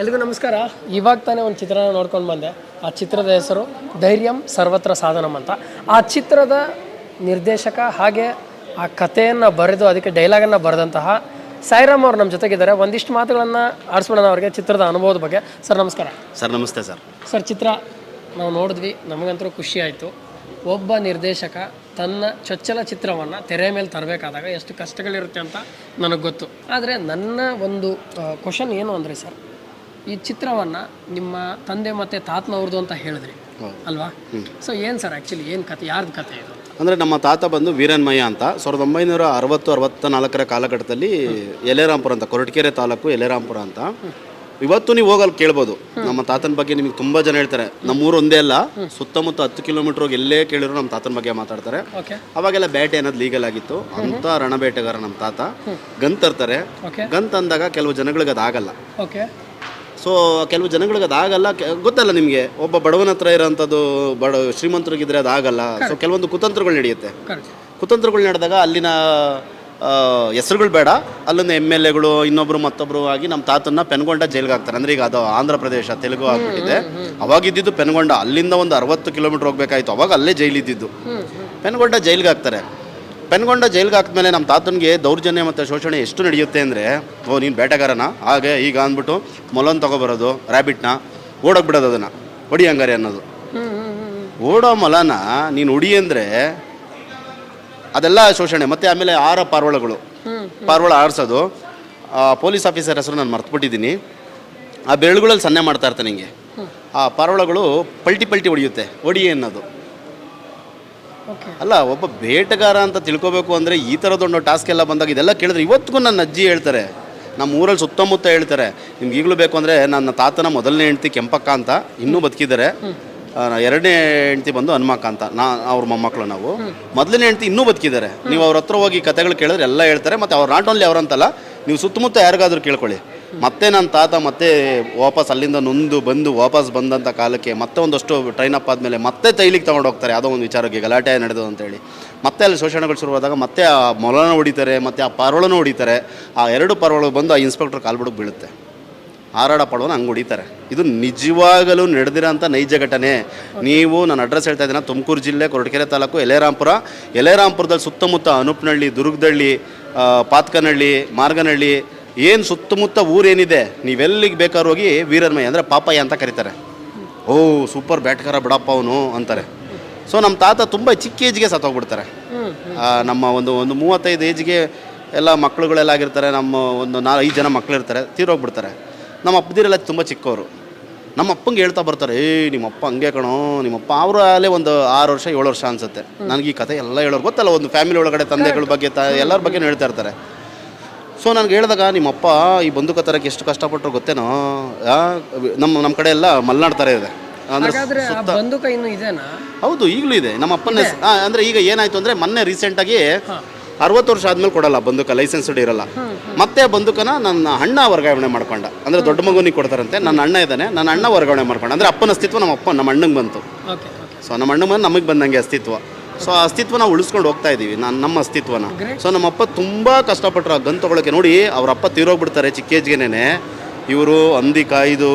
ಎಲ್ರಿಗೂ ನಮಸ್ಕಾರ. ಇವಾಗ ತಾನೇ ಒಂದು ಚಿತ್ರನ ನೋಡ್ಕೊಂಡು ಬಂದೆ. ಆ ಚಿತ್ರದ ಹೆಸರು ಧೈರ್ಯಂ ಸರ್ವತ್ರ ಸಾಧನಂ ಅಂತ. ಆ ಚಿತ್ರದ ನಿರ್ದೇಶಕ ಹಾಗೆ ಆ ಕಥೆಯನ್ನು ಬರೆದು ಅದಕ್ಕೆ ಡೈಲಾಗನ್ನು ಬರೆದಂತಹ ಸಾಯಿರಾಮ್ ಅವ್ರು ನಮ್ಮ ಜೊತೆಗಿದ್ದಾರೆ. ಒಂದಿಷ್ಟು ಮಾತುಗಳನ್ನು ಆಡಿಸ್ಬಿಡೋಣ ಅವರಿಗೆ ಚಿತ್ರದ ಅನುಭವದ ಬಗ್ಗೆ. ಸರ್ ನಮಸ್ಕಾರ. ಸರ್ ನಮಸ್ತೆ ಸರ್. ಸರ್ ಚಿತ್ರ ನಾವು ನೋಡಿದ್ವಿ. ನಮಗಂತೂ ಖುಷಿ ಆಯಿತು. ಒಬ್ಬ ನಿರ್ದೇಶಕ ತನ್ನ ಚೊಚ್ಚಲ ಚಿತ್ರವನ್ನು ತೆರೆ ಮೇಲೆ ತರಬೇಕಾದಾಗ ಎಷ್ಟು ಕಷ್ಟಗಳಿರುತ್ತೆ ಅಂತ ನನಗೆ ಗೊತ್ತು. ಆದರೆ ನನ್ನ ಒಂದು ಕ್ವಶನ್ ಏನು ಅಂದರೆ ಸರ್ ಈ ಚಿತ್ರವನ್ನು ನಿಮ್ಮ ತಂದೆ ಮತ್ತು ತಾತನವ್ರದ್ದು ಅಂತ ಹೇಳಿದ್ರಿ ಅಲ್ವಾ? ಸೊ ಏನು ಸರ್ ಆ್ಯಕ್ಚುಲಿ ಏನು ಕತೆ ಯಾರ್ದು ಕತೆ ಇದು? ಅಂದರೆ ನಮ್ಮ ತಾತ ಬಂದು ವೀರನ್ಮಯ್ಯ ಅಂತ. ಸಾವಿರದ ಒಂಬೈನೂರ ಅರವತ್ತು ಅರವತ್ತ ನಾಲ್ಕರ ಕಾಲಘಟ್ಟದಲ್ಲಿ ಎಲೆರಾಂಪುರ ಅಂತ ಕೊರಟಗೆರೆ ತಾಲೂಕು ಎಲೆರಾಂಪುರ ಅಂತ. ಇವತ್ತು ನೀವು ಹೋಗಲ್ಲಿ ಕೇಳ್ಬೋದು. ನಮ್ಮ ತಾತನ ಬಗ್ಗೆ ನಿಮಗೆ ತುಂಬ ಜನ ಹೇಳ್ತಾರೆ. ನಮ್ಮೂರು ಒಂದೇ ಅಲ್ಲ ಸುತ್ತಮುತ್ತ ಹತ್ತು ಕಿಲೋಮೀಟರ್ ಹೋಗಿ ಎಲ್ಲೇ ಕೇಳಿದ್ರು ನಮ್ಮ ತಾತನ ಬಗ್ಗೆ ಮಾತಾಡ್ತಾರೆ. ಅವಾಗೆಲ್ಲ ಬೇಟೆ ಅನ್ನೋದು ಲೀಗಲ್ ಆಗಿತ್ತು. ಅಂತ ರಣಬೇಟೆಗಾರ ನಮ್ಮ ತಾತ. ಗಂತರ್ತಾರೆ ತರ್ತಾರೆ. ಗನ್ ತಂದಾಗ ಕೆಲವು ಜನಗಳಿಗೆ ಅದಾಗಲ್ಲ. ಸೊ ಕೆಲವು ಜನಗಳಿಗೆ ಅದಾಗಲ್ಲ ಗೊತ್ತಲ್ಲ ನಿಮಗೆ? ಒಬ್ಬ ಬಡವನ ಹತ್ರ ಇರೋಂಥದ್ದು ಬಡ ಶ್ರೀಮಂತರಿಗಿದ್ರೆ ಅದಾಗಲ್ಲ ಸೊ ಕೆಲವೊಂದು ಕುತಂತ್ರಗಳು ನಡೆಯುತ್ತೆ. ಕುತಂತ್ರಗಳು ನಡೆದಾಗ ಅಲ್ಲಿನ ಹೆಸರುಗಳು ಬೇಡ. ಅಲ್ಲೊಂದು ಎಂ ಎಲ್ ಎಗಳು ಇನ್ನೊಬ್ರು ಮತ್ತೊಬ್ರು ಆಗಿ ನಮ್ಮ ತಾತನ್ನ ಪೆನ್ಗೊಂಡ ಜೈಲ್ಗೆ ಹಾಕ್ತಾರೆ. ಅಂದ್ರೆ ಈಗ ಅದು ಆಂಧ್ರ ಪ್ರದೇಶ ತೆಲುಗು ಆಗ್ಬಿಟ್ಟಿದೆ. ಅವಾಗ ಇದ್ದಿದ್ದು ಪೆನ್ಗೊಂಡ. ಅಲ್ಲಿಂದ ಒಂದು ಅರವತ್ತು ಕಿಲೋಮೀಟರ್ ಹೋಗ್ಬೇಕಾಯ್ತು. ಅವಾಗ ಅಲ್ಲೇ ಜೈಲಿದ್ದಿದ್ದು. ಪೆನ್ಗೊಂಡ ಜೈಲ್ಗೆ ಹಾಕ್ತಾರೆ. ಪೆನ್ಗೊಂಡ ಜೈಲ್ಗೆ ಹಾಕಿದ್ಮೇಲೆ ನಮ್ಮ ತಾತನಿಗೆ ದೌರ್ಜನ್ಯ ಮತ್ತು ಶೋಷಣೆ ಎಷ್ಟು ನಡೆಯುತ್ತೆ ಅಂದರೆ, ಓ, ನೀನು ಬೇಟೆಗಾರನ? ಹಾಗೆ ಈಗ ಅಂದ್ಬಿಟ್ಟು ಮೊಲನ್ ತೊಗೊಬರೋದು ರ್ಯಾಬಿಟ್ನ ಓಡೋಗ್ಬಿಡೋದು ಅದನ್ನು. ಹೊಡಿ ಹಂಗಾರೆ ಅನ್ನೋದು. ಓಡೋ ಮೊಲನ ನೀನು ಹೊಡಿ ಅಂದರೆ ಅದೆಲ್ಲ ಶೋಷಣೆ. ಮತ್ತು ಆಮೇಲೆ ಆರ ಪಾರ್ವಳಗಳು. ಪಾರ್ವಳ ಆರಿಸೋದು. ಪೊಲೀಸ್ ಆಫೀಸರ್ ಹೆಸರು ನಾನು ಮರ್ತುಬಿಟ್ಟಿದ್ದೀನಿ. ಆ ಬೆರಳುಗಳಲ್ಲಿ ಸನ್ನೆ ಮಾಡ್ತಾ ಇರ್ತಾನೆ ಹಿಂಗೆ ಆ ಪಾರ್ವಳಗಳು ಪಲ್ಟಿ ಪಲ್ಟಿ ಹೊಡೆಯುತ್ತೆ. ಹೊಡಿ ಅನ್ನೋದು. ಅಲ್ಲ ಒಬ್ಬ ಬೇಟೆಗಾರ ಅಂತ ತಿಳ್ಕೋಬೇಕು ಅಂದರೆ ಈ ಥರದೊಂದು ಟಾಸ್ಕ್ ಎಲ್ಲ ಬಂದಾಗ ಇದೆಲ್ಲ ಕೇಳಿದ್ರೆ ಇವತ್ತಿಗೂ ನನ್ನ ಅಜ್ಜಿ ಹೇಳ್ತಾರೆ. ನಮ್ಮ ಊರಲ್ಲಿ ಸುತ್ತಮುತ್ತ ಹೇಳ್ತಾರೆ. ನಿಮ್ಗೆ ಈಗಲೂ ಬೇಕು ಅಂದರೆ ನನ್ನ ತಾತನ ಮೊದಲನೇ ಹೆಂಡ್ತಿ ಕೆಂಪಕ್ಕ ಅಂತ ಇನ್ನೂ ಬದುಕಿದ್ದಾರೆ. ಎರಡನೇ ಹೆಂಡ್ತಿ ಬಂದು ಹನುಮಕ್ಕ ಅಂತ. ನಾ ಅವ್ರ ಮೊಮ್ಮಕ್ಕಳು ನಾವು. ಮೊದಲನೇ ಹೆಂಡ್ತಿ ಇನ್ನೂ ಬದುಕಿದ್ದಾರೆ. ನೀವು ಅವ್ರ ಹತ್ರ ಹೋಗಿ ಕತೆಗಳು ಕೇಳಿದ್ರೆ ಎಲ್ಲ ಹೇಳ್ತಾರೆ. ಮತ್ತು ಅವ್ರು ನಾಟ್ ಓನ್ಲಿ ಅವರಂತಲ್ಲ ನೀವು ಸುತ್ತಮುತ್ತ ಯಾರಿಗಾದ್ರೂ ಕೇಳ್ಕೊಳ್ಳಿ. ಮತ್ತೆ ನನ್ನ ತಾತ ಮತ್ತೆ ವಾಪಸ್ ಅಲ್ಲಿಂದ ನೊಂದು ಬಂದು ವಾಪಸ್ ಬಂದಂಥ ಕಾಲಕ್ಕೆ ಮತ್ತೆ ಒಂದಷ್ಟು ಟ್ರೈನ್ ಅಪ್ ಆದಮೇಲೆ ಮತ್ತೆ ತೈಲಿಗೆ ತೊಗೊಂಡು ಹೋಗ್ತಾರೆ. ಯಾವುದೋ ಒಂದು ವಿಚಾರಕ್ಕೆ ಗಲಾಟೆ ನಡೆದು ಅಂತೇಳಿ ಮತ್ತೆ ಅಲ್ಲಿ ಶೋಷಣೆಗಳು ಶುರುವಾದಾಗ ಮತ್ತೆ ಆ ಮೊಲನ ಹೊಡಿತಾರೆ, ಮತ್ತೆ ಆ ಪಾರೋಳನೂ ಹೊಡಿತಾರೆ. ಆ ಎರಡು ಪರ್ವಳು ಬಂದು ಆ ಇನ್ಸ್ಪೆಕ್ಟರ್ ಕಾಲ್ಬಿಡಕ್ಕೆ ಬೀಳುತ್ತೆ. ಹಾರಾಡ ಪಡೋನ ಹಂಗೆ ಹೊಡಿತಾರೆ. ಇದು ನಿಜವಾಗಲೂ ನಡೆದಿರೋಂಥ ನೈಜ ಘಟನೆ. ನೀವು ನಾನು ಅಡ್ರೆಸ್ ಹೇಳ್ತಾ ಇದ್ದೀನಿ, ತುಮಕೂರು ಜಿಲ್ಲೆ ಕೊರಟಕೆರೆ ತಾಲೂಕು, ಎಲೆರಾಂಪುರ. ಎಲೆರಾಂಪುರದಲ್ಲಿ ಸುತ್ತಮುತ್ತ ಅನುಪ್ನಹಳ್ಳಿ ದುರ್ಗದಳ್ಳಿ ಪಾತ್ಕನಳ್ಳಿ ಮಾರ್ಗನಹಳ್ಳಿ ಏನು ಸುತ್ತಮುತ್ತ ಊರೇನಿದೆ ನೀವೆಲ್ಲಿಗೆ ಬೇಕಾದ್ರೂ ಹೋಗಿ ವೀರನ್ಮಯ್ಯ ಅಂದರೆ ಪಾಪಯ್ಯ ಅಂತ ಕರೀತಾರೆ. ಓ ಸೂಪರ್ ಬ್ಯಾಟ್ಗಾರ ಬಿಡಪ್ಪ ಅವನು ಅಂತಾರೆ. ಸೊ ನಮ್ಮ ತಾತ ತುಂಬ ಚಿಕ್ಕ ಏಜ್ಗೆ ಸತ್ತೋಗ್ಬಿಡ್ತಾರೆ. ನಮ್ಮ ಒಂದು ಒಂದು ಮೂವತ್ತೈದು ಏಜ್ಗೆ ಎಲ್ಲ ಮಕ್ಕಳುಗಳೆಲ್ಲ ಆಗಿರ್ತಾರೆ ನಮ್ಮ ಒಂದು ನಾ ಐದು ಜನ ಮಕ್ಳು ಇರ್ತಾರೆ ತೀರೋಗ್ಬಿಡ್ತಾರೆ. ನಮ್ಮ ಅಪ್ಪದಿರೆಲ್ಲ ತುಂಬ ಚಿಕ್ಕವರು. ನಮ್ಮ ಅಪ್ಪಂಗೆ ಹೇಳ್ತಾ ಬರ್ತಾರೆ ಏ ನಿಮ್ಮಪ್ಪ ಹಂಗೆ ಕಣೋ ನಿಮ್ಮಪ್ಪ ಅವರು ಅಲ್ಲೇ ಒಂದು ಆರು ವರ್ಷ ಏಳು ವರ್ಷ ಅನ್ಸುತ್ತೆ. ನನಗೆ ಈ ಕತೆ ಎಲ್ಲ ಹೇಳೋರು ಗೊತ್ತಲ್ಲ ಒಂದು ಫ್ಯಾಮಿಲಿ ಒಳಗಡೆ ತಂದೆಗಳ ಬಗ್ಗೆ ತ ಎಲ್ಲರ ಬಗ್ಗೆ ಹೇಳ್ತಾ ಇರ್ತಾರೆ. ಸೊ ನನಗೆ ಹೇಳಿದಾಗ ನಿಮ್ಮಪ್ಪ ಈ ಬಂದೂಕ ತರಕ್ಕೆ ಎಷ್ಟು ಕಷ್ಟಪಟ್ಟರು ಗೊತ್ತೇನೋ? ನಮ್ಮ ನಮ್ಮ ಕಡೆ ಎಲ್ಲ ಮಲೆನಾಡು ಥರ ಇದೆ. ಅಂದರೆ ಬಂದೂಕ ಇನ್ನು ಇದೆನಾ? ಹೌದು ಈಗಲೂ ಇದೆ. ನಮ್ಮ ಅಪ್ಪನ ಅಂದರೆ ಈಗ ಏನಾಯ್ತು ಅಂದ್ರೆ ಮೊನ್ನೆ ರೀಸೆಂಟಾಗಿ ಅರವತ್ತು ವರ್ಷ ಆದ್ಮೇಲೆ ಕೊಡಲ್ಲ ಬಂದೂಕ ಲೈಸೆನ್ಸ್ ಇರಲ್ಲ. ಮತ್ತೆ ಬಂದೂಕನ ನನ್ನ ಅಣ್ಣ ವರ್ಗಾವಣೆ ಮಾಡ್ಕೊಂಡ. ಅಂದ್ರೆ ದೊಡ್ಡ ಮಗುನಿಗೆ ಕೊಡ್ತಾರಂತೆ. ನನ್ನ ಅಣ್ಣ ಇದ್ದಾನೆ. ನನ್ನ ಅಣ್ಣ ವರ್ಗಾವಣೆ ಮಾಡ್ಕೊಂಡ. ಅಂದ್ರೆ ಅಪ್ಪನ ಅಸ್ತಿತ್ವ ನಮ್ಮ ಅಪ್ಪ ನಮ್ಮ ಅಣ್ಣಂಗೆ ಬಂತು. ಸೊ ನಮ್ಮ ಅಣ್ಣ ನಮಗೆ ಬಂದಂಗೆ ಅಸ್ತಿತ್ವ. ಸೊ ಆ ಅಸ್ತಿತ್ವನ ಉಳಿಸ್ಕೊಂಡು ಹೋಗ್ತಾ ಇದ್ದೀವಿ ನಾನು ನಮ್ಮ ಅಸ್ತಿತ್ವನ. ಸೊ ನಮ್ಮ ಅಪ್ಪ ತುಂಬ ಕಷ್ಟಪಟ್ಟರು ಆ ಗನ್ ತೊಗೊಳಕ್ಕೆ ನೋಡಿ ಅವರಪ್ಪ ಅಪ್ಪ ತೀರೋಗ್ಬಿಡ್ತಾರೆ ಚಿಕ್ಕ ಏಜ್ಗೆನೇ ಇವರು ಹಂದಿ ಕಾಯ್ದು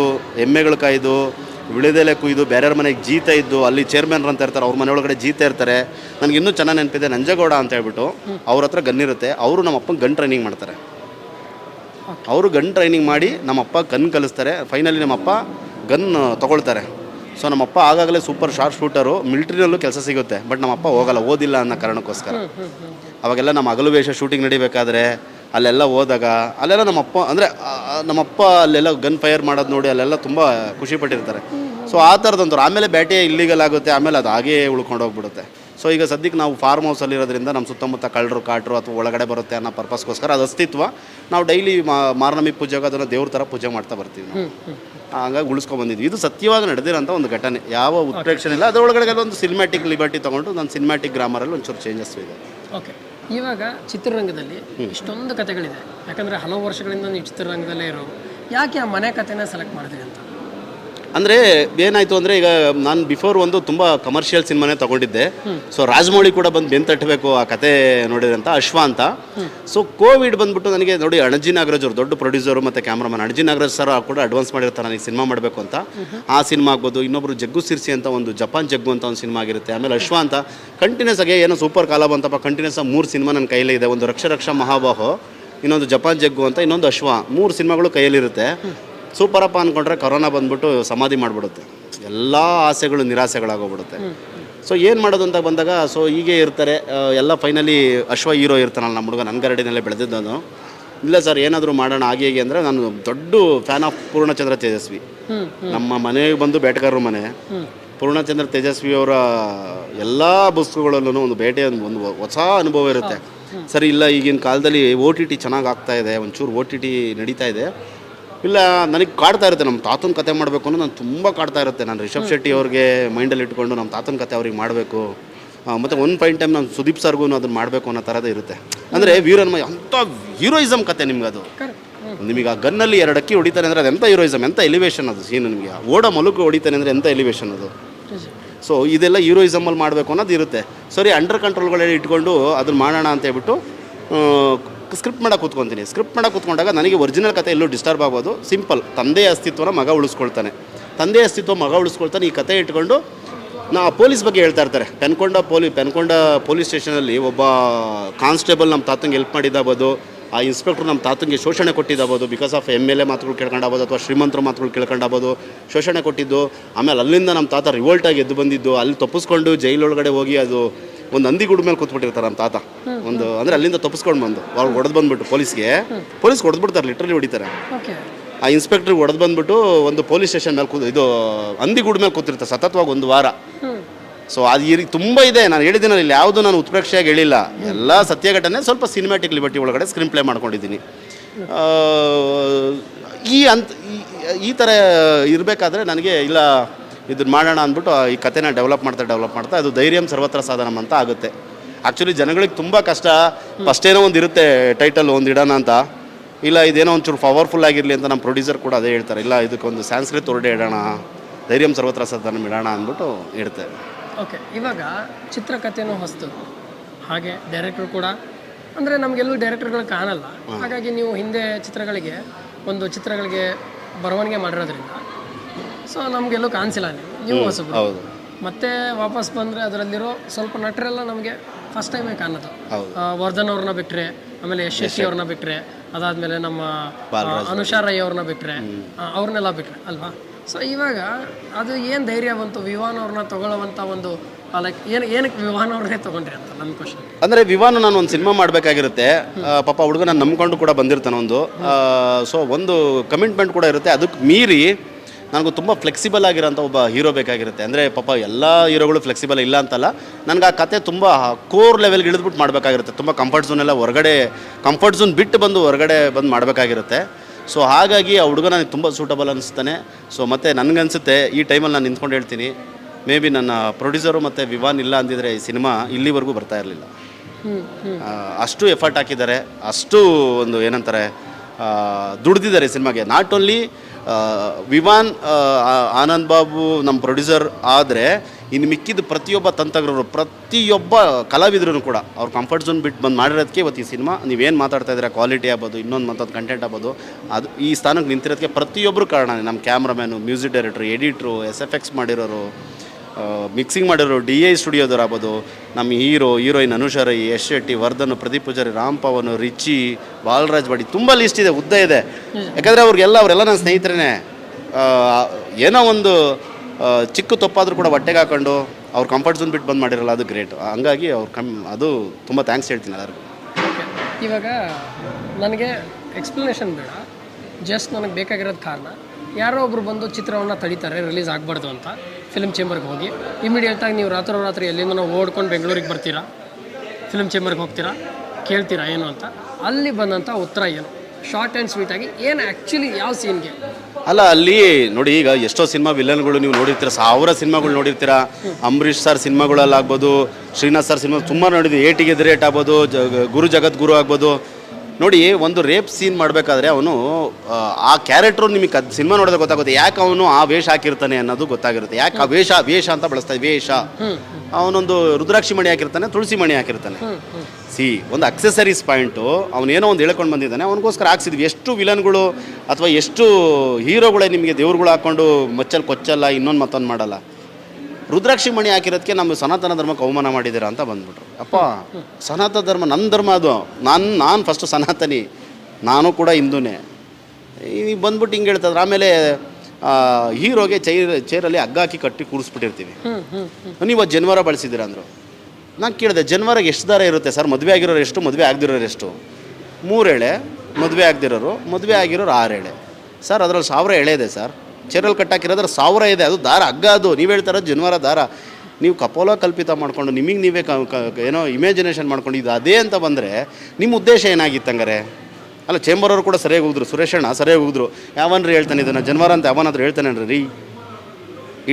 ಎಮ್ಮೆಗಳು ಕಾಯ್ದು ವಿಳೆದೆಲೆ ಕುಯ್ದು ಬೇರೆಯವ್ರ ಮನೆಗೆ ಜೀತ ಇದ್ದು ಅಲ್ಲಿ ಚೇರ್ಮನ್ ಅಂತ ಇರ್ತಾರೆ ಅವ್ರ ಮನೆ ಒಳಗಡೆ ಜೀತ ಇರ್ತಾರೆ. ನನಗೆ ಇನ್ನೂ ಚೆನ್ನಾಗಿ ನೆನಪಿದೆ ನಂಜೇಗೌಡ ಅಂತ ಹೇಳ್ಬಿಟ್ಟು ಅವ್ರ ಹತ್ರ ಗನ್ ಇರುತ್ತೆ. ಅವರು ನಮ್ಮ ಗನ್ ಟ್ರೈನಿಂಗ್ ಮಾಡ್ತಾರೆ. ಅವರು ಗನ್ ಟ್ರೈನಿಂಗ್ ಮಾಡಿ ನಮ್ಮಪ್ಪ ಗನ್ ಕಲಿಸ್ತಾರೆ. ಫೈನಲಿ ನಮ್ಮಪ್ಪ ಗನ್ ತಗೊಳ್ತಾರೆ. ಸೊ ನಮ್ಮಪ್ಪ ಆಗಾಗಲೇ ಸೂಪರ್ ಶಾರ್ಟ್ ಶೂಟರು ಮಿಲ್ಟ್ರಿನಲ್ಲೂ ಕೆಲಸ ಸಿಗುತ್ತೆ ಬಟ್ ನಮ್ಮಪ್ಪ ಹೋಗಲ್ಲ ಓದಿಲ್ಲ ಅನ್ನೋ ಕಾರಣಕ್ಕೋಸ್ಕರ. ಅವಾಗೆಲ್ಲ ನಮ್ಮ ಹಗಲು ವೇಷ ಶೂಟಿಂಗ್ ನಡಿಬೇಕಾದ್ರೆ ಅಲ್ಲೆಲ್ಲ ಹೋದಾಗ ಅಲ್ಲೆಲ್ಲ ನಮ್ಮಪ್ಪ ಅಂದರೆ ನಮ್ಮಪ್ಪ ಅಲ್ಲೆಲ್ಲ ಗನ್ ಫೈರ್ ಮಾಡೋದು ನೋಡಿ ಅಲ್ಲೆಲ್ಲ ತುಂಬ ಖುಷಿ ಪಟ್ಟಿರ್ತಾರೆ. ಸೊ ಆ ಥರದಂತವ್ರು ಆಮೇಲೆ ಬ್ಯಾಟೆ ಇಲ್ಲಿಗಲ್ ಆಗುತ್ತೆ ಆಮೇಲೆ ಅದು ಹಾಗೇ ಉಳ್ಕೊಂಡು ಹೋಗ್ಬಿಡುತ್ತೆ. ಸೊ ಈಗ ಸದ್ಯಕ್ಕೆ ನಾವು ಫಾರ್ಮ್ ಹೌಸಲ್ಲಿರೋದ್ರಿಂದ ನಮ್ಮ ಸುತ್ತಮುತ್ತ ಕಳ್ಳರು ಕಾಟರು ಅಥವಾ ಒಳಗಡೆ ಬರುತ್ತೆ ಅನ್ನೋ ಪರ್ಪಸ್ಗೋಸ್ಕರ ಅದು ಅಸ್ತಿತ್ವ. ನಾವು ಡೈಲಿ ಮಾರನಮಿ ಪೂಜೆಗೆ ಅದನ್ನು ದೇವ್ರ ಥರ ಪೂಜೆ ಮಾಡ್ತಾ ಬರ್ತೀವಿ ನಾವು. ಹಂಗಾಗಿ ಉಳಿಸ್ಕೊಂಡ್ಬಂದಿದ್ವಿ ಇದು ಸತ್ಯವಾಗಿ ನಡೆದಿರೋಂಥ ಒಂದು ಘಟನೆ. ಯಾವ ಉತ್ಪ್ರೇಕ್ಷಣೆ ಇಲ್ಲ ಅದರೊಳಗಡೆ ಒಂದು ಸಿನಿಮ್ಯಾಟಿಕ್ ಲಿಬರ್ಟಿ ತೊಗೊಂಡು ನಾನು ಸಿನಿಮ್ಯಾಟಿಕ್ ಗ್ರಾಮರಲ್ಲಿ ಒಂಚೂರು ಚೇಂಜಸ್ ಇದೆ. ಓಕೆ ಇವಾಗ ಚಿತ್ರರಂಗದಲ್ಲಿ ಇಷ್ಟೊಂದು ಕಥೆಗಳಿದೆ ಯಾಕಂದರೆ ಹಲವು ವರ್ಷಗಳಿಂದ ನೀವು ಚಿತ್ರರಂಗದಲ್ಲೇ ಇರೋ ಯಾಕೆ ಆ ಮನೆ ಕಥೆನ ಸೆಲೆಕ್ಟ್ ಮಾಡಿದ್ರಿ ಅಂತ? ಅಂದರೆ ಏನಾಯಿತು ಅಂದರೆ ಈಗ ನಾನು ಬಿಫೋರ್ ಒಂದು ತುಂಬ ಕಮರ್ಷಿಯಲ್ ಸಿನಿಮಾನೇ ತಗೊಂಡಿದ್ದೆ. ಸೊ ರಾಜಮೌಳಿ ಕೂಡ ಬಂದು ಬೆನ್ ತಟ್ಟಬೇಕು ಆ ಕತೆ ನೋಡಿದಂತ ಅಂತ ಅಶ್ವ ಅಂತ. ಸೊ ಕೋವಿಡ್ ಬಂದ್ಬಿಟ್ಟು ನನಗೆ ನೋಡಿ ಅಣಜಿ ನಾಗರಾಜ್ ಅವರು ದೊಡ್ಡ ಪ್ರೊಡ್ಯೂಸರು ಮತ್ತು ಕ್ಯಾಮ್ರಾಮನ್ ಅಣಜಿ ನಾಗರಾಜ್ ಸರ್ ಕೂಡ ಅಡ್ವಾನ್ಸ್ ಮಾಡಿರ್ತಾರೆ, ನನಗೆ ಸಿನಿಮಾ ಮಾಡಬೇಕು ಅಂತ. ಆ ಸಿನಿಮಾ ಆಗ್ಬೋದು, ಇನ್ನೊಬ್ರು ಜಗ್ಗು ಸಿರ್ಸಿ ಅಂತ ಒಂದು ಜಪಾನ್ ಜಗ್ಗು ಅಂತ ಒಂದು ಸಿನಿಮಾ ಆಗಿರುತ್ತೆ. ಆಮೇಲೆ ಅಶ್ವ ಅಂತ. ಕಂಟಿನ್ಯೂಸ್ ಆಗಿ ಏನೋ ಸೂಪರ್ ಕಾಲ ಬಂತಪ್ಪ ಕಂಟಿನ್ಯೂಸ್ ಆಗಿ ಮೂರು ಸಿನಿಮಾ ನನ್ನ ಕೈಲೇ ಇದೆ. ಒಂದು ರಕ್ಷ ರಕ್ಷಾ ಮಹಾಬಾಹು, ಇನ್ನೊಂದು ಜಪಾನ್ ಜಗ್ಗು ಅಂತ, ಇನ್ನೊಂದು ಅಶ್ವ. ಮೂರು ಸಿನಿಮಾಗಳು ಕೈಯಲ್ಲಿರುತ್ತೆ. ಸೂಪರಪ್ಪ ಅಂದ್ಕೊಂಡ್ರೆ ಕೊರೋನಾ ಬಂದ್ಬಿಟ್ಟು ಸಮಾಧಿ ಮಾಡಿಬಿಡುತ್ತೆ. ಎಲ್ಲ ಆಸೆಗಳು ನಿರಾಸೆಗಳಾಗೋಗ್ಬಿಡುತ್ತೆ. ಸೊ ಏನು ಮಾಡೋದು ಅಂತ ಬಂದಾಗ ಸೊ ಹೀಗೆ ಇರ್ತಾರೆ. ಎಲ್ಲ ಫೈನಲಿ ಅಶ್ವ ಹೀರೋ ಇರ್ತಾನಲ್ಲ ನಮ್ಮ ಹುಡುಗ ನನ್ನ ಗರಡಿನಲ್ಲೇ ಬೆಳೆದಿದ್ದನು ಇಲ್ಲ ಸರ್ ಏನಾದರೂ ಮಾಡೋಣ ಹಾಗೆ ಹೀಗೆ ಅಂದರೆ ನಾನು ದೊಡ್ಡ ಫ್ಯಾನ್ ಆಫ್ ಪೂರ್ಣಚಂದ್ರ ತೇಜಸ್ವಿ. ನಮ್ಮ ಮನೆಗೆ ಬಂದು ಬೇಟಗಾರರ ಮನೆ. ಪೂರ್ಣಚಂದ್ರ ತೇಜಸ್ವಿ ಅವರ ಎಲ್ಲ ಪುಸ್ತಕಗಳಲ್ಲೂ ಒಂದು ಬೇಟೆ ಒಂದು ಒಂದು ಹೊಸ ಅನುಭವ ಇರುತ್ತೆ. ಸರಿ ಇಲ್ಲ ಈಗಿನ ಕಾಲದಲ್ಲಿ ಓ ಟಿ ಟಿ ಚೆನ್ನಾಗಿ ಆಗ್ತಾ ಇದೆ ಒಂಚೂರು ಓ ಟಿ ಟಿ ನಡೀತಾ ಇದೆ. ಇಲ್ಲ ನನಗೆ ಕಾಡ್ತಾ ಇರುತ್ತೆ. ನಮ್ಮ ತಾತನ ಕತೆ ಮಾಡಬೇಕು ಅನ್ನೋ ನಾನು ತುಂಬ ಕಾಡ್ತಾ ಇರುತ್ತೆ. ನಾನು ರಿಷಬ್ ಶೆಟ್ಟಿ ಅವ್ರಿಗೆ ಮೈಂಡಲ್ಲಿ ಇಟ್ಕೊಂಡು ನಮ್ಮ ತಾತನ ಕತೆ ಅವ್ರಿಗೆ ಮಾಡಬೇಕು. ಮತ್ತು ಒನ್ ಪಾಯಿಂಟ್ ಟೈಮ್ ನಾನು ಸುದೀಪ್ ಸರ್ಗೂ ಅದನ್ನು ಮಾಡಬೇಕು ಅನ್ನೋ ಥರದೇ ಇರುತ್ತೆ. ಅಂದರೆ ವೀರನ್ಮ ಅಂಥ ಹೀರೋಯಿಸಮ್ ಕತೆ ನಿಮ್ಗೆ ಅದು. ನಿಮಗೆ ಆ ಗನ್ನಲ್ಲಿ ಎರಡು ಅಕ್ಕಿ ಹೊಡಿತಾನೆ ಅಂದರೆ ಅದು ಎಂಥ ಹೀರೋಯಿಸಮ್ ಎಂಥ ಎಲಿವೇಶನ್ ಅದು ಸೀನ್ ನಿಮಗೆ? ಓಡ ಮಲುಕು ಹೊಡಿತಾನೆ ಅಂದರೆ ಎಂಥ ಎಲಿವೇಶನ್ ಅದು? ಸೊ ಇದೆಲ್ಲ ಹೀರೋಯಿಸಮಲ್ಲಿ ಮಾಡಬೇಕು ಅನ್ನೋದು ಇರುತ್ತೆ. ಸರಿ ಅಂಡರ್ ಕಂಟ್ರೋಲ್ಗಳಲ್ಲಿ ಇಟ್ಕೊಂಡು ಅದನ್ನು ಮಾಡೋಣ ಅಂತ ಹೇಳ್ಬಿಟ್ಟು ಸ್ಕ್ರಿಪ್ಟ್ ಮಾಡೋಕೆ ಕೂತ್ಕೊತೀನಿ. ಸ್ಕ್ರಿಪ್ಟ್ ಮಾಡೋಕೆ ಕೂತ್ಕೊಂಡಾಗ ನನಗೆ ಒರಿಜಿನಲ್ ಕತೆ ಎಲ್ಲೂ ಡಿಸ್ಟರ್ಬ್ ಆಗೋದು. ಸಿಂಪಲ್. ತಂದೆಯ ಅಸ್ತಿತ್ವನ ಮಗ ಉಳಿಸ್ಕೊಳ್ತಾನೆ. ತಂದೆಯ ಅಸ್ತಿತ್ವ ಮಗ ಉಳಿಸ್ಕೊಳ್ತಾನೆ. ಈ ಕತೆ ಇಟ್ಕೊಂಡು ನಾ ಪೊಲೀಸ್ ಬಗ್ಗೆ ಹೇಳ್ತಾ ಇರ್ತಾರೆ. ಪೆನ್ಕೊಂಡ ಪೊಲೀ, ಪೆನ್ಕೊಂಡ ಪೊಲೀಸ್ ಸ್ಟೇಷನಲ್ಲಿ ಒಬ್ಬ ಕಾನ್ಸ್ಟೇಬಲ್ ನಮ್ಮ ತಾತಂಗೆ ಹೆಲ್ಪ್ ಮಾಡಿದ್ದಾಬೋದು ಆ ಇನ್ಸ್ಪೆಕ್ಟರ್ ನಮ್ಮ ತಾತಂಗೆ ಶೋಷಣೆ ಕೊಟ್ಟಿದ್ದಾಬೋದು because of M L A ಮಾತುಗಳು ಕೇಳ್ಕೊಂಡಾಗ್ಬೋದು ಅಥವಾ ಶ್ರೀಮಂತರ ಮಾತುಗಳು ಕೇಳ್ಕೊಂಡಾಗ್ಬೋದು, ಶೋಷಣೆ ಕೊಟ್ಟಿದ್ದು. ಆಮೇಲೆ ಅಲ್ಲಿಂದ ನಮ್ಮ ತಾತ ರಿವೋಲ್ಟಾಗಿ ಎದ್ದು ಬಂದಿದ್ದು. ಅಲ್ಲಿ ತಪ್ಪಿಸ್ಕೊಂಡು ಜೈಲೊಳಗಡೆ ಹೋಗಿ ಅದು ಒಂದು ಹಂದಿ ಗುಡ್ ಮೇಲೆ ಕೂತ್ಬಿಟ್ಟಿರ್ತಾರೆ ನಮ್ಮ ತಾತ. ಒಂದು ಅಂದರೆ ಅಲ್ಲಿಂದ ತಪ್ಪಿಸ್ಕೊಂಡು ಬಂದು ಅವ್ರು ಹೊಡೆದು ಬಂದ್ಬಿಟ್ಟು ಪೊಲೀಸ್ಗೆ. ಪೊಲೀಸ್ ಹೊಡೆದ್ಬಿಡ್ತಾರೆ ಲಿಟ್ರಲಿ ಹೊಡಿತಾರೆ. ಆ ಇನ್ಸ್ಪೆಕ್ಟರ್ ಹೊಡೆದು ಬಂದ್ಬಿಟ್ಟು ಒಂದು ಪೊಲೀಸ್ ಸ್ಟೇಷನ್ ಮೇಲೆ ಕೂತು ಇದು ಹಂದಿಗೂಡ್ ಮೇಲೆ ಕೂತಿರ್ತಾರೆ ಸತತವಾಗಿ ಒಂದು ವಾರ. ಸೊ ಅದು ಈ ರೀತಿ ತುಂಬ ಇದೆ. ನಾನು ಹೇಳಿದ್ದೀನಲ್ಲ ಇಲ್ಲಿ ಯಾವುದು ನಾನು ಉತ್ಪ್ರೇಕ್ಷೆಯಾಗಿ ಹೇಳಿಲ್ಲ. ಎಲ್ಲ ಸತ್ಯ ಘಟನೆ ಸ್ವಲ್ಪ ಸಿನಿಮ್ಯಾಟಿಕ್ ಲಿಬರ್ಟಿ ಒಳಗಡೆ ಸ್ಕ್ರೀನ್ ಪ್ಲೇ ಮಾಡ್ಕೊಂಡಿದ್ದೀನಿ ಈ ಅಂತ ಈ ಥರ ಇರಬೇಕಾದ್ರೆ ನನಗೆ ಇಲ್ಲ ಇದನ್ನ ಮಾಡೋಣ ಅಂದ್ಬಿಟ್ಟು ಈ ಕಥೆನ ಡೆವಲಪ್ ಮಾಡ್ತಾ ಡೆವಲಪ್ ಮಾಡ್ತಾ ಅದು ಧೈರ್ಯಂ ಸರ್ವತ್ರ ಸಾಧನಂ ಅಂತ ಆಗುತ್ತೆ. ಆ್ಯಕ್ಚುಲಿ ಜನಗಳಿಗೆ ತುಂಬ ಕಷ್ಟ. ಫಸ್ಟ್ ಏನೋ ಒಂದು ಇರುತ್ತೆ ಟೈಟಲ್ ಒಂದು ಇಡೋಣ ಅಂತ. ಇಲ್ಲ ಇದೇನೋ ಒಂಚೂರು ಪವರ್ಫುಲ್ ಆಗಿರಲಿ ಅಂತ ನಮ್ಮ ಪ್ರೊಡ್ಯೂಸರ್ ಕೂಡ ಅದೇ ಹೇಳ್ತಾರೆ. ಇಲ್ಲ ಇದಕ್ಕೊಂದು ಸ್ಯಾನ್ಸ್ಕ್ರಿತ್ ಹೊರಡೆ ಇಡೋಣ ಧೈರ್ಯಂ ಸರ್ವತ್ರ ಸಾಧನ ಇಡೋಣ ಅಂದ್ಬಿಟ್ಟು ಇಡ್ತೇವೆ ಓಕೆ ಇವಾಗ ಚಿತ್ರಕಥೆನೂ ಹೊಸ್ತು. ಹಾಗೆ ಡೈರೆಕ್ಟರ್ ಕೂಡ. ಅಂದರೆ ನಮಗೆಲ್ಲೂ ಡೈರೆಕ್ಟರ್ಗಳು ಕಾಣಲ್ಲ. ಹಾಗಾಗಿ ನೀವು ಹಿಂದೆ ಚಿತ್ರಗಳಿಗೆ ಒಂದು ಚಿತ್ರಗಳಿಗೆ ಬರವಣಿಗೆ ಮಾಡಿರೋದ್ರಿಂದ ಸೊ ನಮಗೆಲ್ಲೂ ಕಾಣಿಸಿಲ್ಲ ನೀವು ನೀವು ಹೊಸಬ್ರು. ಹೌದು. ಮತ್ತೆ ವಾಪಸ್ ಬಂದರೆ ಅದರಲ್ಲಿರೋ ಸ್ವಲ್ಪ ನಟರೆಲ್ಲ ನಮಗೆ ಫಸ್ಟ್ ಟೈಮೇ ಕಾಣೋದು. ಆ, ವರ್ಧನ್ ಅವ್ರನ್ನ ಬಿಟ್ಟರೆ ಆಮೇಲೆ ಯಶ್ ಶೆಟ್ಟಿ ಅವ್ರನ್ನ ಬಿಟ್ಟರೆ ಅದಾದಮೇಲೆ ನಮ್ಮ ಅನುಷಾ ರೈ ಅವ್ರನ್ನ ಬಿಟ್ಟರೆ ಅವ್ರನ್ನೆಲ್ಲ ಬಿಟ್ಟರೆ ಅಲ್ವಾ? ಸೊ ಇವಾಗ ಅದು ಏನು ಧೈರ್ಯ ಬಂತು ವಿವಾನ್ ಅವ್ರನ್ನ ತಗೊಳ್ಳುವಂಥ ಒಂದು ಲೈಕ್ ಏನು ಏನಕ್ಕೆ ವಿವಾನ್ ಅವ್ರನ್ನೇ ತೊಗೊಂಡ್ರಿ ಅಂತ ನನ್ನ ಕ್ವಶನ್ ಅಂದರೆ ವಿವಾನ್ ನಾನು ಒಂದು ಸಿನಿಮಾ ಮಾಡಬೇಕಾಗಿರುತ್ತೆ. ಪಾಪ ಹುಡುಗ ನಾನು ನಂಬ್ಕೊಂಡು ಕೂಡ ಬಂದಿರ್ತಾನೆ ಒಂದು. ಸೊ ಒಂದು ಕಮಿಟ್ಮೆಂಟ್ ಕೂಡ ಇರುತ್ತೆ. ಅದಕ್ಕೆ ಮೀರಿ ನನಗೂ ತುಂಬ ಫ್ಲೆಕ್ಸಿಬಲ್ ಆಗಿರೋಂಥ ಒಬ್ಬ ಹೀರೋ ಬೇಕಾಗಿರುತ್ತೆ. ಅಂದರೆ ಪಾಪ ಎಲ್ಲ ಹೀರೋಗಳು ಫ್ಲೆಕ್ಸಿಬಲ್ ಇಲ್ಲ ಅಂತಲ್ಲ ನನಗೆ ಆ ಕತೆ ತುಂಬ ಕೋರ್ ಲೆವೆಲ್ಗೆ ಇಳಿದ್ಬಿಟ್ಟು ಮಾಡಬೇಕಾಗಿರುತ್ತೆ. ತುಂಬ ಕಂಫರ್ಟ್ ಝೋನ್ ಎಲ್ಲ ಹೊರಗಡೆ ಕಂಫರ್ಟ್ ಝೋನ್ ಬಿಟ್ಟು ಬಂದು ಹೊರಗಡೆ ಬಂದು ಮಾಡಬೇಕಾಗಿರುತ್ತೆ. ಸೊ ಹಾಗಾಗಿ ಆ ಹುಡುಗ ನನಗೆ ತುಂಬ ಸೂಟಬಲ್ ಅನಿಸ್ತಾನೆ. ಸೊ ಮತ್ತು ನನಗನ್ಸುತ್ತೆ ಈ ಟೈಮಲ್ಲಿ ನಾನು ನಿಂತ್ಕೊಂಡು ಹೇಳ್ತೀನಿ. ಮೇ ಬಿ ನನ್ನ ಪ್ರೊಡ್ಯೂಸರು ಮತ್ತು ವಿವಾನ್ ಇಲ್ಲ ಅಂದಿದ್ರೆ ಈ ಸಿನಿಮಾ ಇಲ್ಲಿವರೆಗೂ ಬರ್ತಾ ಇರಲಿಲ್ಲ. ಅಷ್ಟು ಎಫರ್ಟ್ ಹಾಕಿದ್ದಾರೆ ಅಷ್ಟು ಒಂದು ಏನಂತಾರೆ ದುಡ್ದಿದ್ದಾರೆ ಸಿನಿಮಾಗೆ. ನಾಟ್ ಓನ್ಲಿ ಆ- ಆನಂದ್ ಬಾಬು ನಮ್ಮ ಪ್ರೊಡ್ಯೂಸರ್ ಆದರೆ ಇನ್ನು ಮಿಕ್ಕಿದ ಪ್ರತಿಯೊಬ್ಬ ತಂತ್ರಜ್ಞರು, ಪ್ರತಿಯೊಬ್ಬ ಕಲಾವಿದರೂ ಕೂಡ ಅವ್ರ ಕಂಫರ್ಟ್ ಝೋನ್ ಬಿಟ್ಟು ಬಂದು ಮಾಡಿರೋದಕ್ಕೆ ಇವತ್ತು ಈ ಸಿನಿಮಾ, ನೀವೇನು ಮಾತಾಡ್ತಾ ಇದ್ದೀರಾ ಕ್ವಾಲಿಟಿ ಆಗ್ಬೋದು, ಇನ್ನೊಂದು ಮತ್ತೊಂದು ಕಂಟೆಂಟ್ ಆಗ್ಬೋದು, ಅದು ಈ ಸ್ಥಾನಕ್ಕೆ ನಿಂತಿರೋದಕ್ಕೆ ಪ್ರತಿಯೊಬ್ಬರು ಕಾರಣ. ನಮ್ಮ cameraman music director editor S F X ಮಾಡಿರೋರು ಮಿಕ್ಸಿಂಗ್ ಮಾಡಿರೋ ಡಿ ಐ ಸ್ಟುಡಿಯೋದವ್ರು ಆಗ್ಬೋದು ನಮ್ಮ hero heroine ಅನುಷರೈ Yash Shetty Vardhan Pradeep Poojary Ram Pawan Richie Balaraj buddy ತುಂಬ ಲಿಸ್ಟ್ ಇದೆ ಉದ್ದ ಇದೆ. ಯಾಕಂದರೆ ಅವ್ರಿಗೆಲ್ಲ ಅವರೆಲ್ಲ ನನ್ನ ಸ್ನೇಹಿತರೇ ಏನೋ ಒಂದು ಚಿಕ್ಕ ತಪ್ಪಾದರೂ ಕೂಡ ಹೊಟ್ಟೆಗೆ ಹಾಕೊಂಡು ಅವ್ರ ಕಂಫರ್ಟ್ ಝೋನ್ ಬಿಟ್ಟು ಬಂದು ಮಾಡಿರಲ್ಲ ಅದು ಗ್ರೇಟ್ ಹಂಗಾಗಿ ಅವ್ರು ಕಮ್ ಅದು ತುಂಬ ಥ್ಯಾಂಕ್ಸ್ ಹೇಳ್ತೀನಿ ಎಲ್ಲರಿಗೂ. ಇವಾಗ ನನಗೆ ಎಕ್ಸ್ಪ್ಲನೇಷನ್ ಬೇಡ. ಜಸ್ಟ್ ನನಗೆ ಬೇಕಾಗಿರೋದು ಕಾರಣ. ಯಾರೋ ಒಬ್ರು ಬಂದು ಚಿತ್ರವನ್ನು ತಡೀತಾರೆ, ರಿಲೀಸ್ ಆಗಬಾರ್ದು ಅಂತ. ಫಿಲ್ಮ್ ಚೇಂಬರ್ಗೆ ಹೋಗಿ. ಇಮಿಡಿಯೇಟಾಗಿ ನೀವು ರಾತ್ರೋರಾತ್ರಿ ಎಲ್ಲಿಂದ ನಾವು ಓಡ್ಕೊಂಡು ಬೆಂಗಳೂರಿಗೆ ಬರ್ತೀರಾ? ಫಿಲ್ಮ್ ಚೇಂಬರ್ಗೆ ಹೋಗ್ತೀರಾ? ಕೇಳ್ತೀರಾ ಏನು ಅಂತ? ಅಲ್ಲಿ ಬಂದಂಥ ಉತ್ತರ ಏನು? ಶಾರ್ಟ್ ಆ್ಯಂಡ್ ಸ್ವೀಟಾಗಿ ಏನು ಆ್ಯಕ್ಚುಲಿ ಯಾವ ಸೀನ್ಗೆ ಅಲ್ಲ, ಅಲ್ಲಿ ನೋಡಿ ಈಗ ಎಷ್ಟೋ ಸಿನಿಮಾ ವಿಲನ್ಗಳು ನೀವು ನೋಡಿರ್ತೀರ, ಸಾವಿರ ಸಿನಿಮಾಗಳು ನೋಡಿರ್ತೀರ. ಅಂಬರೀಷ್ ಸರ್ ಸಿನಿಮಾಗಳಲ್ಲಾಗ್ಬೋದು, ಶ್ರೀನಾಥ್ ಸರ್ ಸಿನಿಮಾ ತುಂಬ ನೋಡಿದ್ವಿ ಏಟಿಗೆ ರೇಟ್ ಆಗ್ಬೋದು ಗುರು ಜಗದ್ಗುರು ಆಗ್ಬೋದು. ನೋಡಿ, ಒಂದು ರೇಪ್ ಸೀನ್ ಮಾಡಬೇಕಾದ್ರೆ ಅವನು, ಆ ಕ್ಯಾರೆಕ್ಟ್ರು ನಿಮಗೆ ಸಿನಿಮಾ ನೋಡಿದ್ರೆ ಗೊತ್ತಾಗುತ್ತೆ ಯಾಕೆ ಅವನು ಆ ವೇಷ ಹಾಕಿರ್ತಾನೆ ಅನ್ನೋದು ಗೊತ್ತಾಗಿರುತ್ತೆ. ಯಾಕೆ ಆ ವೇಷ ವೇಷ ಅಂತ ಬಳಸ್ತಾ ವೇಷ. ಅವನೊಂದು ರುದ್ರಾಕ್ಷಿ ಮಣಿ ಹಾಕಿರ್ತಾನೆ, ತುಳಸಿ ಮಣಿ ಹಾಕಿರ್ತಾನೆ. ಸಿ ಒಂದು ಅಕ್ಸೆಸರೀಸ್ ಪಾಯಿಂಟು ಅವನೇನೋ ಒಂದು ಹೇಳ್ಕೊಂಡು ಬಂದಿದ್ದಾನೆ, ಅವನಿಗೋಸ್ಕರ ಹಾಕ್ಸಿದ್ವಿ. ಎಷ್ಟು ವಿಲನ್ಗಳು ಅಥವಾ ಎಷ್ಟು ಹೀರೋಗಳೇ ನಿಮಗೆ ದೇವ್ರುಗಳು ಹಾಕ್ಕೊಂಡು ಮಚ್ಚಲ್ಲಿ ಕೊಚ್ಚಲ್ಲ, ಇನ್ನೊಂದು ಮತ್ತೊಂದು ಮಾಡಲ್ಲ. ರುದ್ರಾಕ್ಷಿ ಮಣಿ ಹಾಕಿರೋದಕ್ಕೆ ನಮ್ಮ ಸನಾತನ ಧರ್ಮಕ್ಕೆ ಅವಮಾನ ಮಾಡಿದ್ದೀರಾ ಅಂತ ಬಂದ್ಬಿಟ್ರು. ಅಪ್ಪ, ಸನಾತನ ಧರ್ಮ ನನ್ನ ಧರ್ಮ ಅದು. ನಾನು ನಾನು ಫಸ್ಟು ಸನಾತನಿ. ನಾನು ಕೂಡ ಹಿಂದೂನೇ. ಈ ಬಂದ್ಬಿಟ್ಟು ಹಿಂಗೆ ಹೇಳ್ತದ್ರೆ ಆಮೇಲೆ ಹೀರೋಗೆ ಚೈರ್, ಚೇರಲ್ಲಿ ಹಗ್ಗ ಹಾಕಿ ಕಟ್ಟಿ ಕೂರಿಸ್ಬಿಟ್ಟಿರ್ತೀವಿ. ನೀವು ಜನ್ವಾರ ಬಳಸಿದ್ದೀರಾ ಅಂದರು. ನಾನು ಕೇಳಿದೆ, ಜನವರಿಗೆ ಎಷ್ಟು ದಾರ ಇರುತ್ತೆ ಸರ್? ಮದುವೆ ಆಗಿರೋರು ಎಷ್ಟು, ಮದುವೆ ಆಗದಿರೋರು ಎಷ್ಟು? ಮೂರು ಎಳೆ, ಮದುವೆ ಆಗದಿರೋರು, ಮದುವೆ ಆಗಿರೋರು ಆರು ಎಳೆ. ಸರ್, ಅದರಲ್ಲಿ ಸಾವಿರ ಎಳೆ ಇದೆ ಸರ್. ಚೇರಲ್ಲಿ ಕಟ್ಟಾಕಿರೋದ್ರ ಸಾವಿರ ಇದೆ ಅದು ದಾರ ಹಗ್ಗ ಅದು. ನೀವು ಹೇಳ್ತಾರೋ ಜನ್ವಾರ ದಾರ. ನೀವು ಕಪೋಲ ಕಲ್ಪಿತ ಮಾಡಿಕೊಂಡು ನಿಮಗೆ ನೀವೇ ಕ ಏನೋ ಇಮ್ಯಾಜಿನೇಷನ್ ಮಾಡ್ಕೊಂಡು ಇದು ಅದೇ ಅಂತ ಬಂದರೆ ನಿಮ್ಮ ಉದ್ದೇಶ ಏನಾಗಿತ್ತು ಹಂಗಾರೆ? ಅಲ್ಲ ಚೇಂಬರ್ ಅವರು ಕೂಡ ಸರಿಯಾಗಿ ಹೋಗಿದ್ರು ಸುರೇಶಣ್ಣ ಸರಿಯಾಗಿ ಹೋಗಿದ್ರು. ಯಾವನ್ರಿ ಹೇಳ್ತಾನೆ ಇದನ್ನು? ಜನ್ವಾರ ಅಂತ ಯಾವನಾದ್ರೂ ಹೇಳ್ತಾನೆ ರೀ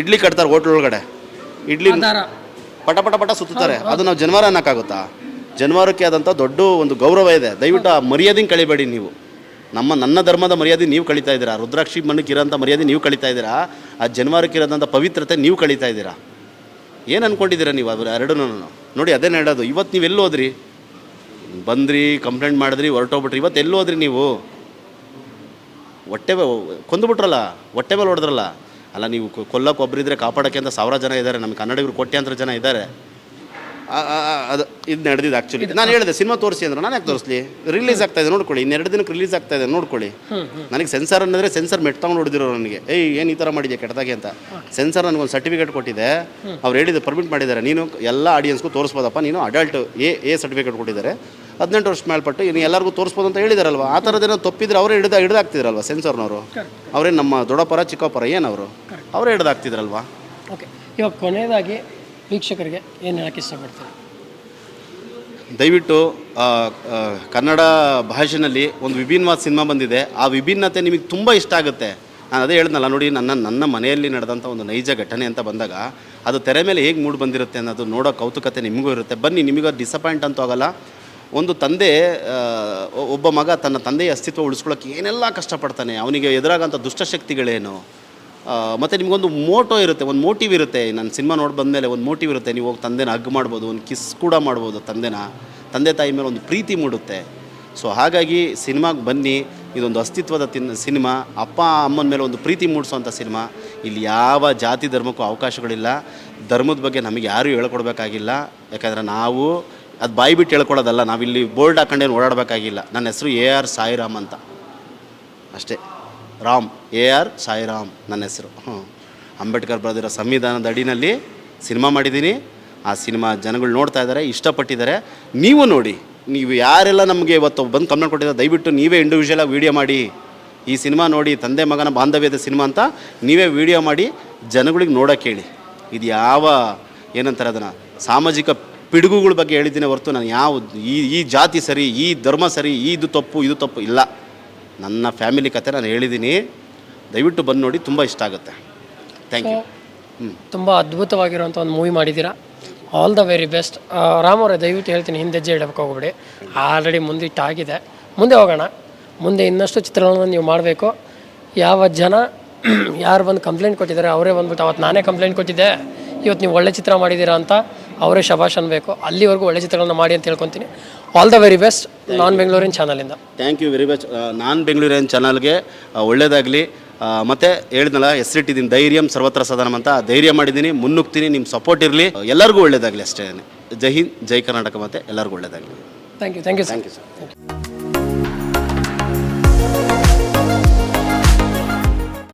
ಇಡ್ಲಿ ಕಟ್ತಾರೆ ಹೋಟ್ಲ್ ಒಳಗಡೆ. ಇಡ್ಲಿ ಪಟ ಪಟ ಪಟ ಸುತ್ತಾರೆ ಅದು ನಾವು ಜನ್ವಾರ ಅನ್ನೋಕ್ಕಾಗುತ್ತಾ? ಜನ್ವಾರಕ್ಕೆ ಆದಂಥ ದೊಡ್ಡ ಒಂದು ಗೌರವ ಇದೆ. ದಯವಿಟ್ಟು ಆ ಮರ್ಯಾದೆನ ಕಳಿಬೇಡಿ ನೀವು. ನಮ್ಮ ನನ್ನ ಧರ್ಮದ ಮರ್ಯಾದೆ ನೀವು ಕಳೀತಾ ಇದ್ದೀರಾ? ರುದ್ರಾಕ್ಷಿ ಮಣ್ಣಕ್ಕೆ ಇರೋಂಥ ಮರ್ಯಾದೆ ನೀವು ಕಳೀತಾ ಇದ್ದೀರಾ? ಆ ಜನ್ವಾರಕ್ಕೆ ಇರೋದಂಥ ಪವಿತ್ರತೆ ನೀವು ಕಳೀತಾ ಇದ್ದೀರಾ? ಏನು ಅಂದ್ಕೊಂಡಿದ್ದೀರಾ ನೀವು ಅದ್ರ ಎರಡೂ ನೋಡಿ, ಅದೇ ಹೇಳೋದು. ಇವತ್ತು ನೀವು ಎಲ್ಲೋದ್ರಿ ಬಂದ್ರಿ ಕಂಪ್ಲೇಂಟ್ ಮಾಡಿದ್ರಿ, ಹೊರಟೋಗ್ಬಿಟ್ರಿ. ಇವತ್ತು ಎಲ್ಲೋದ್ರಿ ನೀವು? ಹೊಟ್ಟೆ ಕೊಂದುಬಿಟ್ರಲ್ಲ? ಹೊಟ್ಟೆ ಮೇಲೆ ಹೊಡೆದ್ರಲ್ಲ? ಅಲ್ಲ, ನೀವು ಕೊಲ್ಲಕ್ಕೆ ಒಬ್ಬರಿದ್ರೆ ಕಾಪಾಡೋಕ್ಕೆ ಅಂತ ಸಾವಿರ ಜನ ಇದ್ದಾರೆ. ನಮ್ಮ ಕನ್ನಡಿಗರು ಕೋಟ್ಯಾಂತರ ಜನ ಇದ್ದಾರೆ. ಅದು ಇದು ನಡೆದಿದ್ದು ಆ್ಯಕ್ಚುಲಿ ನಾನು ಹೇಳಿದೆ ಸಿನಿಮಾ ತೋರಿಸಿ ಅಂದ್ರೆ. ನಾನು ಯಾಕೆ ತೋರಿಸ್ಲಿ? ರಿಲೀಸ್ ಆಗ್ತಾ ಇದೆ ನೋಡ್ಕೊಳ್ಳಿ. ಇನ್ನೆರಡು ದಿನಕ್ಕೆ ರಿಲೀಸ್ ಆಗ್ತಾ ಇದೆ ನೋಡ್ಕೊಳ್ಳಿ. ನನಗೆ ಸೆನ್ಸರ್ ಅನ್ನೋದ್ರೆ ಸೆನ್ಸರ್ ಮೆಟ್ ತಗೊಂಡು ಹೊಡೆದಿರೋ ನನಗೆ. ಏಯ್ ಏನು ಈ ಥರ ಮಾಡಿದೆ ಕೆಟ್ಟದಾಗೆ ಅಂತ. ಸೆನ್ಸರ್ ನನಗೊಂದು ಸರ್ಟಿಫಿಕೇಟ್ ಕೊಟ್ಟಿದೆ. ಅವ್ರು ಹೇಳಿದ್ದು ಪರ್ಮಿಟ್ ಮಾಡಿದ್ದಾರೆ. ನೀನು ಎಲ್ಲ ಆಡಿಯನ್ಸ್ಗೂ ತೋರಿಸ್ಬೋದಪ್ಪ. ನೀನು ಅಡಲ್ಟ್ ಎ ಎ ಸರ್ಟಿಫಿಕೇಟ್ ಕೊಟ್ಟಿದ್ದಾರೆ. ಹದಿನೆಂಟು ವರ್ಷ ಮೇಲ್ಪಟ್ಟು ಇನ್ನು ಎಲ್ಲರಿಗೂ ತೋರಿಸ್ಬೋದು ಅಂತ ಹೇಳಿದಾರಲ್ವ? ಆ ಥರದ್ದೇನೋ ತಪ್ಪಿದ್ರೆ ಅವರೇ ಹಿಡ್ದು ಹಿಡ್ದಾಕ್ತಿದ್ರಲ್ವ ಸೆನ್ಸರ್ನವರು ಅವರೇ ನಮ್ಮ ದೊಡ್ಡಪರ ಚಿಕ್ಕಪ್ಪರ ಏನವರು ಅವರೇ? ಹಿಡ್ದಾಕ್ತಿದ್ರಲ್ವಾ? ಓಕೆ ಇವಾಗ ಕೊನೆಯದಾಗಿ ವೀಕ್ಷಕರಿಗೆ ಏನು ಹೇಳಕ್ಕೆ ಇಷ್ಟಪಡ್ತೀರಿ? ದಯವಿಟ್ಟು ಕನ್ನಡ ಭಾಷೆನಲ್ಲಿ ಒಂದು ವಿಭಿನ್ನವಾದ ಸಿನಿಮಾ ಬಂದಿದೆ. ಆ ವಿಭಿನ್ನತೆ ನಿಮಗೆ ತುಂಬ ಇಷ್ಟ ಆಗುತ್ತೆ. ನಾನು ಅದೇ ಹೇಳ್ದಲ್ಲ ನೋಡಿ, ನನ್ನ ನನ್ನ ಮನೆಯಲ್ಲಿ ನಡೆದಂಥ ಒಂದು ನೈಜ ಘಟನೆ ಅಂತ ಬಂದಾಗ, ಅದು ತೆರೆ ಮೇಲೆ ಹೇಗೆ ಮೂಡ್ ಬಂದಿರುತ್ತೆ ಅನ್ನೋದು ನೋಡೋ ಕೌತುಕತೆ ನಿಮಗೂ ಇರುತ್ತೆ. ಬನ್ನಿ ನಿಮಗೆ ಡಿಸಪಾಯಿಂಟ್ ಅಂತೂ ಆಗಲ್ಲ. ಒಂದು ತಂದೆ ಒಬ್ಬ ಮಗ ತನ್ನ ತಂದೆಯ ಅಸ್ತಿತ್ವ ಉಳಿಸ್ಕೊಳ್ಳೋಕೆ ಏನೆಲ್ಲ ಕಷ್ಟಪಡ್ತಾನೆ, ಅವನಿಗೆ ಎದುರಾಗಂಥ ದುಷ್ಟಶಕ್ತಿಗಳೇನು? ಮತ್ತು ನಿಮಗೊಂದು ಮೋಟೋ ಇರುತ್ತೆ, ಒಂದು ಮೋಟಿವ್ ಇರುತ್ತೆ. ನಾನು ಸಿನಿಮಾ ನೋಡಿ ಬಂದಮೇಲೆ ಒಂದು ಮೋಟಿವ್ ಇರುತ್ತೆ, ನೀವು ಹೋಗಿ ತಂದೆನ ಹಗ್ ಮಾಡ್ಬೋದು, ಒಂದು ಕಿಸ್ ಕೂಡ ಮಾಡ್ಬೋದು ತಂದೆನ. ತಂದೆ ತಾಯಿ ಮೇಲೆ ಒಂದು ಪ್ರೀತಿ ಮೂಡುತ್ತೆ. ಸೊ ಹಾಗಾಗಿ ಸಿನಿಮಾಗೆ ಬನ್ನಿ, ಇದೊಂದು ಅಸ್ತಿತ್ವದ ತಿನ್, ಸಿನಿಮಾ. ಅಪ್ಪ, ಅಮ್ಮನ ಮೇಲೆ ಒಂದು ಪ್ರೀತಿ ಮೂಡಿಸುವಂಥ ಸಿನಿಮಾ. ಇಲ್ಲಿ ಯಾವ ಜಾತಿ ಧರ್ಮಕ್ಕೂ ಅವಕಾಶಗಳಿಲ್ಲ. ಧರ್ಮದ ಬಗ್ಗೆ ನಮಗೆ ಯಾರೂ ಹೇಳ್ಕೊಡ್ಬೇಕಾಗಿಲ್ಲ. ಯಾಕಂದರೆ ನಾವು ಅದು ಬಾಯಿ ಬಿಟ್ಟು ಹೇಳ್ಕೊಡೋದಲ್ಲ, ನಾವಿಲ್ಲಿ ಬೋರ್ಡ್ ಹಾಕೊಂಡೇನು ಓಡಾಡಬೇಕಾಗಿಲ್ಲ. ನನ್ನ ಹೆಸರು ಎ ಆರ್ ಸಾಯಿರಾಮ್ ಅಂತ. ಅಷ್ಟೇ. ರಾಮ್, ಎ ಆರ್ ಸಾಯಿರಾಮ್ ನನ್ನ ಹೆಸರು. ಹ್ಞೂ. ಅಂಬೇಡ್ಕರ್ ಬರೆದಿರೋ ಸಂವಿಧಾನದ ಅಡಿನಲ್ಲಿ ಸಿನಿಮಾ ಮಾಡಿದ್ದೀನಿ. ಆ ಸಿನಿಮಾ ಜನಗಳು ನೋಡ್ತಾ ಇದ್ದಾರೆ, ಇಷ್ಟಪಟ್ಟಿದ್ದಾರೆ. ನೀವು ನೋಡಿ, ನೀವು ಯಾರೆಲ್ಲ ನಮಗೆ ಇವತ್ತು ಬಂದು ಕಮೆಂಟ್ ಕೊಟ್ಟಿದ್ದಾರೆ, ದಯವಿಟ್ಟು ನೀವೇ ಇಂಡಿವಿಜುವಲಾಗಿ ವೀಡಿಯೋ ಮಾಡಿ. ಈ ಸಿನಿಮಾ ನೋಡಿ, ತಂದೆ ಮಗನ ಬಾಂಧವ್ಯದ ಸಿನಿಮಾ ಅಂತ ನೀವೇ ವೀಡಿಯೋ ಮಾಡಿ, ಜನಗಳಿಗೆ ನೋಡೋಕೆ ಹೇಳಿ. ಇದು ಯಾವ, ಏನಂತಾರೆ ಅದನ್ನು, ಸಾಮಾಜಿಕ ಪಿಡುಗುಗಳ ಬಗ್ಗೆ ಹೇಳಿದ್ದೀನಿ ಹೊರತು ನಾನು ಯಾವ, ಈ ಈ ಜಾತಿ ಸರಿ, ಈ ಧರ್ಮ ಸರಿ ಇದು ತಪ್ಪು ಇದು ತಪ್ಪು ಇಲ್ಲ. ನನ್ನ ಫ್ಯಾಮಿಲಿ ಕತೆ ನಾನು ಹೇಳಿದ್ದೀನಿ. ದಯವಿಟ್ಟು ಬಂದು ನೋಡಿ, ತುಂಬ ಇಷ್ಟ ಆಗುತ್ತೆ. ಥ್ಯಾಂಕ್ ಯು ಹ್ಞೂ ತುಂಬ ಅದ್ಭುತವಾಗಿರುವಂಥ ಒಂದು ಮೂವಿ ಮಾಡಿದ್ದೀರಾ? All the very best Ram ಅವರೇ, ದಯವಿಟ್ಟು ಹೇಳ್ತೀನಿ, ಹಿಂದೆ ಹೆಜ್ಜೆ ಇಡಬೇಕು ಹೋಗ್ಬಿಡಿ. ಆಲ್ರೆಡಿ ಮುಂದಿಟ್ಟಾಗಿದೆ ಮುಂದೆ ಹೋಗೋಣ. ಮುಂದೆ ಇನ್ನಷ್ಟು ಚಿತ್ರಗಳನ್ನು ನೀವು ಮಾಡಬೇಕು. ಯಾವ ಜನ ಯಾರು ಬಂದು ಕಂಪ್ಲೇಂಟ್ ಕೊಟ್ಟಿದ್ದಾರೆ, ಅವರೇ ಬಂದ್ಬಿಟ್ಟು, ಅವತ್ತು ನಾನೇ ಕಂಪ್ಲೇಂಟ್ ಕೊಟ್ಟಿದ್ದೆ. ಇವತ್ತು ನೀವು ಒಳ್ಳೆ ಚಿತ್ರ ಮಾಡಿದ್ದೀರಾ ಅಂತ ಅವರೇ ಶಬಾಷ್ ಅನ್ಬೇಕು ಅಲ್ಲಿವರೆಗೂ ಒಳ್ಳೆ ಚಿತ್ರಗಳನ್ನ ಮಾಡಿ ಅಂತ ಹೇಳ್ಕೊತೀನಿ. ಆಲ್ ದ ವೆರಿ ಬೆಸ್ಟ್ ನಾನ್ ಬೆಂಗಳೂರಿನ ಚಾನಲಿಂದ ಥ್ಯಾಂಕ್ ಯು ವೆರಿ ಮಚ್ ನಾನ್ ಬೆಂಗಳೂರಿನ ಚಾನಲ್ಗೆ ಒಳ್ಳೇದಾಗಲಿ. ಮತ್ತೆ ಹೇಳಿದ್ನಲ್ಲ ಹೆಸರಿಟ್ಟಿದ್ದೀನಿ ಧೈರ್ಯಂ ಸರ್ವತ್ರ ಸದನಂ ಅಂತ ಧೈರ್ಯ ಮಾಡಿದ್ದೀನಿ ಮುನ್ನುಗ್ತೀನಿ ನಿಮ್ಮ ಸಪೋರ್ಟ್ ಇರಲಿ. ಎಲ್ಲರಿಗೂ ಒಳ್ಳೇದಾಗಲಿ ಅಷ್ಟೇ. ಜೈ ಹಿಂದ್ ಜೈ ಕರ್ನಾಟಕ ಮತ್ತೆ ಎಲ್ಲರಿಗೂ ಒಳ್ಳೇದಾಗಲಿ. Thank you thank you sir thank you sir